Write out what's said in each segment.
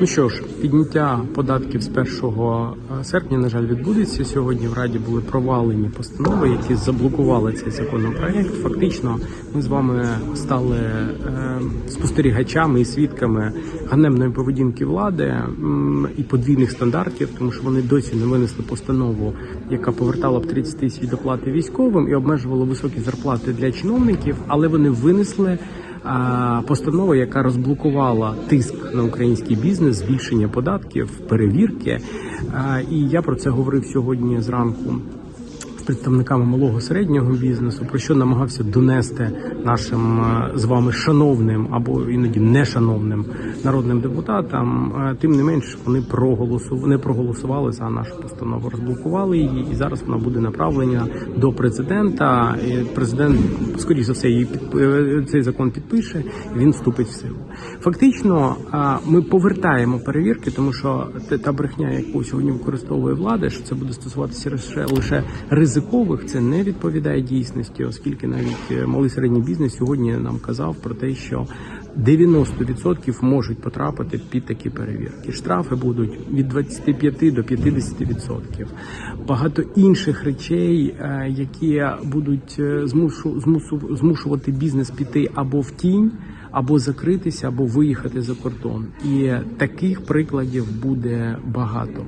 Ну що ж, підняття податків з 1 серпня, на жаль, відбудеться. Сьогодні в Раді були провалені постанови, які заблокували цей законопроект. Фактично, ми з вами стали е, спостерігачами і свідками ганебної поведінки влади і подвійних стандартів, тому що вони досі не винесли постанову, яка повертала б 30 тисяч доплати військовим і обмежувала високі зарплати для чиновників, але вони винесли постанова, яка розблокувала тиск на український бізнес, збільшення податків, перевірки. І я про це говорив сьогодні зранку представниками малого середнього бізнесу, про що намагався донести нашим е, з вами шановним або іноді нешановним народним депутатам. Е, Тим не менш, вони проголосували, не проголосували за нашу постанову, розблокували її, і зараз вона буде направлена до президента. Президент, скоріш за все, її під, е, цей закон підпише, і він вступить в силу. Фактично, ми повертаємо перевірки, тому що та брехня, яку сьогодні використовує влада, що це буде стосуватися лише лише ризикових, це не відповідає дійсності, оскільки навіть е, малий середній бізнес сьогодні нам казав про те, що 90% можуть потрапити під такі перевірки. Штрафи будуть від 25 до 50%. Багато інших речей, е, які будуть е, змушу, змушувати бізнес піти або в тінь, або закритися, або виїхати за кордон. І таких прикладів буде багато.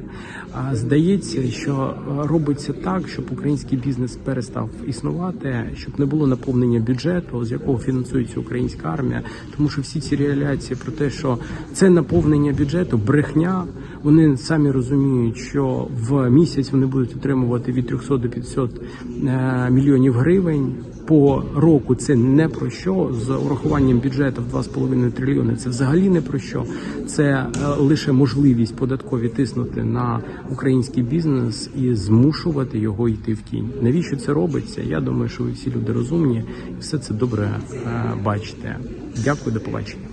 Здається, що е, робиться так, щоб український бізнес перестав існувати, щоб не було наповнення бюджету, з якого фінансується українська армія. Тому що всі ці реаляції про те, що це наповнення бюджету, брехня. Вони самі розуміють, що в місяць вони будуть отримувати від 300 до 500 е, мільйонів гривень. По року це не про що з урахуванням бюджету в 2,5 трильйони. Це взагалі не про що. Це е, лише можливість податкові тиснути на український бізнес і змушувати його йти в тінь. Навіщо це робиться? Я думаю, що ви всі люди розумні і все це добре е, бачите. Дякую, до побачення.